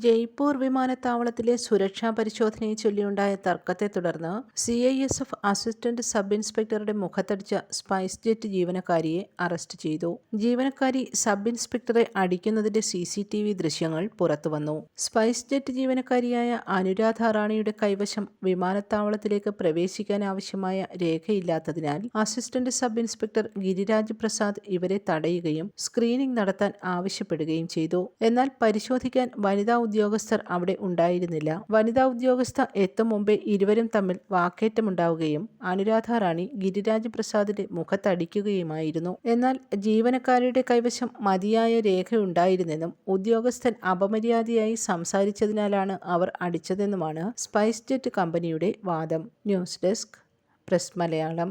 ജയ്പൂർ വിമാനത്താവളത്തിലെ സുരക്ഷാ പരിശോധനയെ ചൊല്ലിയുണ്ടായ തർക്കത്തെ തുടർന്ന് C I S F assistant sub ഇൻസ്പെക്ടറുടെ മുഖത്തടിച്ച സ്പൈസ് ജെറ്റ് ജീവനക്കാരിയെ അറസ്റ്റ് ചെയ്തു. ജീവനക്കാരി സബ് ഇൻസ്പെക്ടറെ അടിക്കുന്നതിന്റെ സി സി ടി വി ദൃശ്യങ്ങൾ പുറത്തുവന്നു സ്പൈസ് ജെറ്റ് ജീവനക്കാരിയായ അനുരാധ റാണിയുടെ കൈവശം വിമാനത്താവളത്തിലേക്ക് പ്രവേശിക്കാൻ ആവശ്യമായ രേഖയില്ലാത്തതിനാൽ assistant sub inspector Giriraj Prasad ഇവരെ തടയുകയും സ്ക്രീനിംഗ് നടത്താൻ ആവശ്യപ്പെടുകയും ചെയ്തു. എന്നാൽ പരിശോധിക്കാൻ വനിതാ ഉദ്യോഗസ്ഥർ അവിടെ ഉണ്ടായിരുന്നില്ല. വനിതാ ഉദ്യോഗസ്ഥ എത്തും മുമ്പേ ഇരുവരും തമ്മിൽ വാക്കേറ്റമുണ്ടാവുകയും അനുരാധ റാണി ഗിരിരാജ് പ്രസാദിന്റെ മുഖത്തടിക്കുകയുമായിരുന്നു. എന്നാൽ ജീവനക്കാരുടെ കൈവശം മതിയായ രേഖയുണ്ടായിരുന്നെന്നും ഉദ്യോഗസ്ഥൻ അപമര്യാദയായി സംസാരിച്ചതിനാലാണ് അവർ അടിച്ചതെന്നുമാണ് സ്പൈസ് ജെറ്റ് കമ്പനിയുടെ വാദം. News desk press Malayalam.